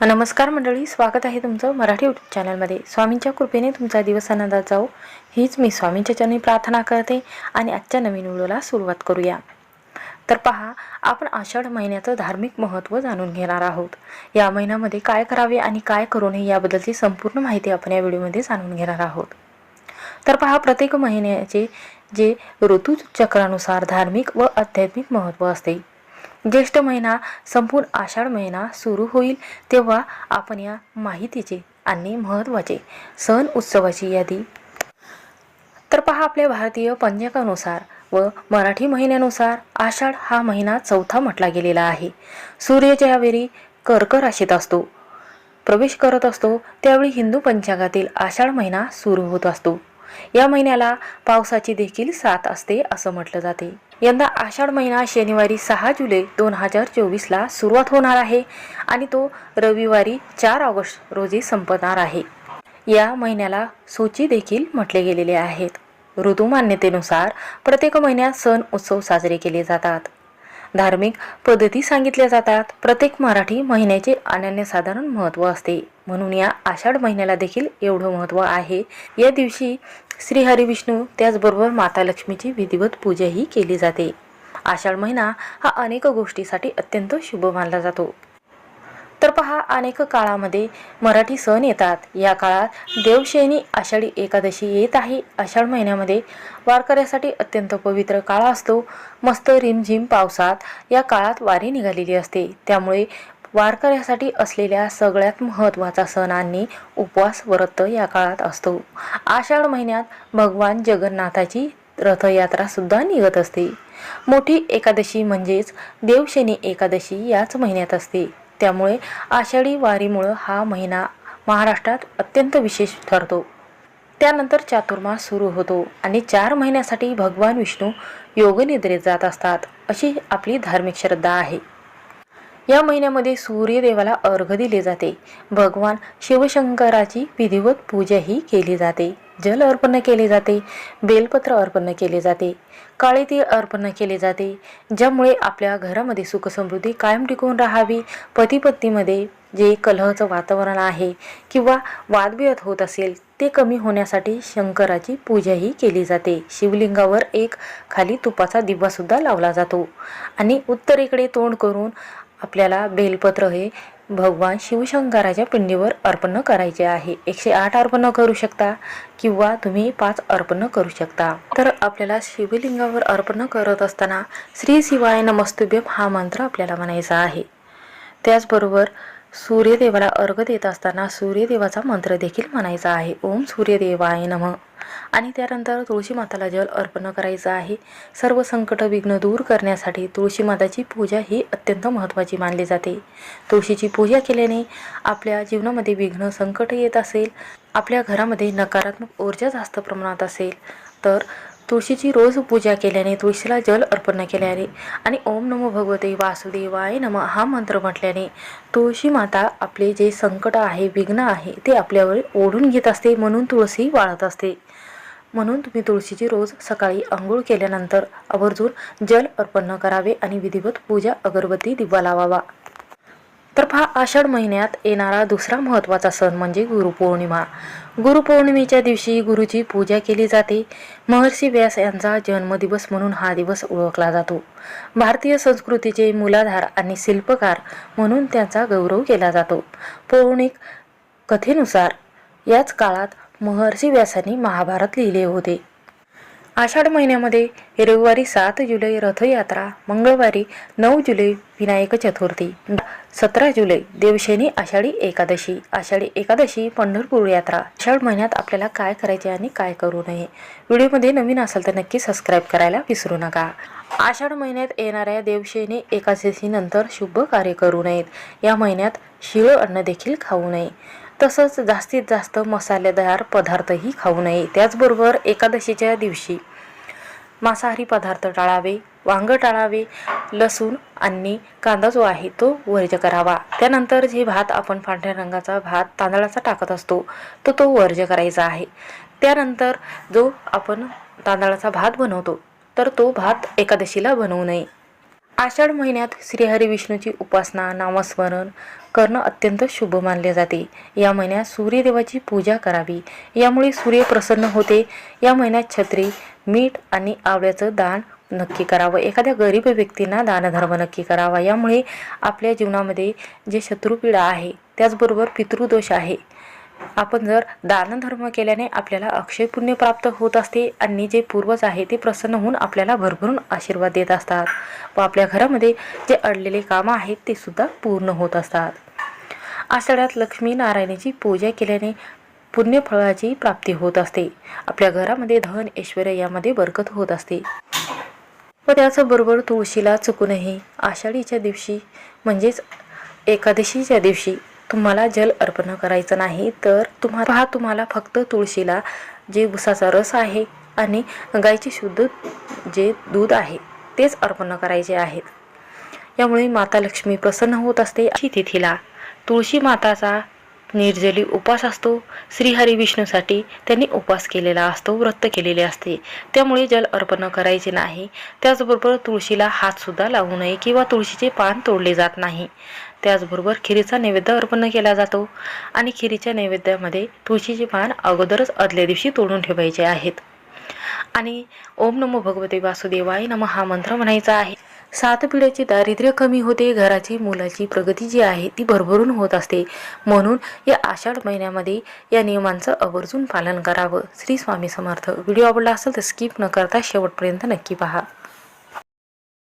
नमस्कार मंडळी स्वागत आहे तुमचं मराठी यूट्यूब चॅनलमध्ये स्वामींच्या कृपेने तुमचा दिवस आनंदात जाऊ हीच मी स्वामींच्या चरणी प्रार्थना करते आणि आजच्या नवीन व्हिडिओला सुरुवात करूया. तर पहा आपण आषाढ महिन्याचं धार्मिक महत्त्व जाणून घेणार आहोत. या महिन्यामध्ये काय करावे आणि काय करू नये याबद्दलची संपूर्ण माहिती आपण या व्हिडिओमध्ये जाणून घेणार आहोत. तर पहा प्रत्येक महिन्याचे जे ऋतूचक्रानुसार धार्मिक व आध्यात्मिक महत्त्व असते ज्येष्ठ महिना संपूर्ण आषाढ महिना सुरू होईल तेव्हा आपण या माहितीचे आणि महत्त्वाचे सण उत्सवाची यादी. तर पहा आपल्या भारतीय पंचांगानुसार व मराठी महिन्यानुसार आषाढ हा महिना चौथा म्हटला गेलेला आहे. सूर्य ज्यावेळी कर्क राशीत असतो प्रवेश करत असतो त्यावेळी हिंदू पंचांगातील आषाढ महिना सुरू होत असतो. या महिन्याला पावसाची देखील साथ असते असं म्हटलं जाते. यंदा आषाढ महिना शनिवारी सहा जुलै दोन हजार चोवीसला सुरुवात होणार आहे आणि तो रविवारी चार ऑगस्ट रोजी संपणार आहे. या महिन्याला सूची देखील म्हटले गेलेले आहेत. ऋतुमान्यतेनुसार प्रत्येक महिन्यात सण उत्सव साजरे केले जातात. धार्मिक पद्धती सांगितल्या जातात. प्रत्येक मराठी महिन्याचे अनन्यसाधारण महत्त्व असते. म्हणून या आषाढ महिन्याला देखील एवढं महत्त्व आहे. या दिवशी श्री हरिविष्णू त्याचबरोबर माता लक्ष्मीची विधिवत पूजाही केली जाते. आषाढ महिना हा अनेक गोष्टीसाठी अत्यंत शुभ मानला जातो. तर पहा अनेक काळामध्ये मराठी सण येतात. या काळात देवशयनी आषाढी एकादशी येत आहे. आषाढ महिन्यामध्ये वारकऱ्यासाठी अत्यंत पवित्र काळ असतो. मस्त रिमझिम पावसात या काळात वारी निघालेली असते. त्यामुळे वारकऱ्यासाठी असलेल्या सगळ्यात महत्त्वाचा सण आणि उपवास व्रत या काळात असतो. आषाढ महिन्यात भगवान जगन्नाथाची रथयात्रासुद्धा निघत असते. मोठी एकादशी म्हणजेच देवशनी एकादशी याच महिन्यात असते. त्यामुळे आषाढी वारीमुळं हा महिना महाराष्ट्रात अत्यंत विशेष ठरतो. त्यानंतर चातुर्मास सुरू होतो आणि चार महिन्यासाठी भगवान विष्णू योगनिद्रेत जात असतात अशी आपली धार्मिक श्रद्धा आहे. या महिन्यामध्ये सूर्यदेवाला अर्घ दिले जाते. भगवान शिवशंकराची विधिवत पूजाही केली जाते. जल अर्पण केले जाते बेलपत्र अर्पण केले जाते काळे तीळ अर्पण केले जाते ज्यामुळे आपल्या घरामध्ये सुखसमृद्धी कायम टिकून राहावी. पतीपत्तीमध्ये जे कलहचं वातावरण आहे किंवा वादविवाद होत असेल ते कमी होण्यासाठी शंकराची पूजाही केली जाते. शिवलिंगावर एक खाली तुपाचा दिवासुद्धा लावला जातो. आणि उत्तरेकडे तोंड करून आपल्याला बेलपत्र हे भगवान शिवशंकराच्या पिंडीवर अर्पण करायचे आहे. एकशे आठ अर्पण करू शकता किंवा तुम्ही पाच अर्पण करू शकता. तर आपल्याला शिवलिंगावर अर्पण करत असताना श्री शिवाय नमस्तुभ्यम हा मंत्र आपल्याला म्हणायचा आहे. त्याचबरोबर सूर्यदेवाला अर्घ देत असताना सूर्यदेवाचा मंत्र देखील म्हणायचा आहे. ओम सूर्यदेवाय नम. आणि त्यानंतर तुळशी माताला जल अर्पण करायचं आहे. सर्व संकट विघ्न दूर करण्यासाठी तुळशी माताची पूजा ही अत्यंत महत्त्वाची मानली जाते. तुळशीची पूजा केल्याने आपल्या जीवनामध्ये विघ्न संकट येत असेल. आपल्या घरामध्ये नकारात्मक ऊर्जा जास्त प्रमाणात असेल. तर तुळशीची रोज पूजा केल्याने तुळशीला जल अर्पण केल्याने आणि ओम नमो भगवते वासुदेवाय नम हा मंत्र म्हटल्याने तुळशी माता आपले जे संकट आहे विघ्न आहे ते आपल्यावर ओढून घेत असते म्हणून तुळशी वाळत असते. म्हणून तुम्ही तुळशीची रोज सकाळी आंघोळ केल्यानंतर आवर्जून जल अर्पण करावे आणि विधिवत पूजा अगरबत्ती दिवा लावावा. तर पहा आषाढ महिन्यात येणारा दुसरा महत्त्वाचा सण म्हणजे गुरुपौर्णिमा. गुरुपौर्णिमेच्या दिवशी गुरुची पूजा केली जाते. महर्षी व्यास यांचा जन्मदिवस म्हणून हा दिवस ओळखला जातो. भारतीय संस्कृतीचे मूलाधार आणि शिल्पकार म्हणून त्यांचा गौरव केला जातो. पौराणिक कथेनुसार याच काळात महर्षी व्यासांनी महाभारत लिहिले होते. आषाढ महिन्यामध्ये रविवारी सात जुलै रथयात्रा मंगळवारी नऊ जुलै विनायक चतुर्थी सतरा जुलै देवशेनी आषाढी एकादशी आषाढी एकादशी पंढरपूर यात्रा. आषाढ महिन्यात आपल्याला काय करायचे आणि काय करू नये? व्हिडिओमध्ये नवीन असाल तर नक्की सबस्क्राईब करायला विसरू नका. आषाढ महिन्यात येणाऱ्या देवशेनी एकादशीनंतर शुभ कार्य करू नयेत. या महिन्यात शिळ अन्न देखील खाऊ नये. तसंच जास्तीत जास्त मसालेदार पदार्थही खाऊ नये. त्याचबरोबर एकादशीच्या दिवशी मांसाहारी पदार्थ टाळावे वांग टाळावे लसूण आणि कांदा जो आहे तो वर्ज करावा. त्यानंतर जे भात आपण पांढऱ्या रंगाचा भात तांदळाचा टाकत असतो तो तो वर्ज करायचा आहे. त्यानंतर जो आपण तांदळाचा भात बनवतो तर तो भात एकादशीला बनवू नये. आषाढ महिन्यात श्रीहरी विष्णूची उपासना नामस्मरण करणं अत्यंत शुभ मानले जाते. या महिन्यात सूर्यदेवाची पूजा करावी. यामुळे सूर्य प्रसन्न होते. या महिन्यात छत्री मीठ आणि आवळ्याचं दान नक्की करावं. एखाद्या गरीब व्यक्तींना दानधर्म नक्की करावा. यामुळे आपल्या जीवनामध्ये जे शत्रुपीडा आहे त्याचबरोबर पितृदोष आहे आपण जर दानधर्म केल्याने आपल्याला अक्षय पुण्य प्राप्त होत असते आणि जे पूर्वज आहे ते प्रसन्न होऊन आपल्याला भरभरून आशीर्वाद देत असतात व आपल्या घरामध्ये जे अडलेले कामं आहेत ते सुद्धा पूर्ण होत असतात. आषाढ्यात लक्ष्मी नारायणाची पूजा केल्याने पुण्यफळाची प्राप्ती होत असते. आपल्या घरामध्ये धन ऐश्वर यामध्ये बरकत होत असते. व त्याचबरोबर तुळशीला चुकूनही आषाढीच्या दिवशी म्हणजेच एकादशीच्या दिवशी तुम्हाला जल अर्पण करायचं नाही तर तुम्हाला पहा तुम्हाला फक्त तुळशीला जे उसाचा रस आहे आणि गाईचे शुद्ध जे दूध आहे तेच अर्पण करायचे आहेत यामुळे माता लक्ष्मी प्रसन्न होत असते. अशी तिथीला तुळशी माताचा निर्जली उपास असतो. श्रीहरी विष्णूसाठी त्यांनी उपास केलेला असतो व्रत केलेले असते. त्यामुळे जल अर्पण करायचे नाही. त्याचबरोबर तुळशीला हातसुद्धा लावू नये किंवा तुळशीचे पान तोडले जात नाही. त्याचबरोबर खिरीचा नैवेद्य अर्पण केला जातो. आणि खिरीच्या नैवेद्यामध्ये तुळशीचे पान अगोदरच आदल्या दिवशी तोडून ठेवायचे आहेत. आणि ओम नमो भगवते वासुदेवाय नम हा मंत्र म्हणायचा आहे. सात पिढ्याचे दारिद्र्य कमी होते घराची मुलाची प्रगती जी आहे ती भरभरून होत असते. म्हणून या आषाढ महिन्यामध्ये या नियमांचं आवर्जून पालन करावं. श्री स्वामी समर्थ. व्हिडिओ आवडला असेल तर स्किप न करता शेवटपर्यंत नक्की पहा.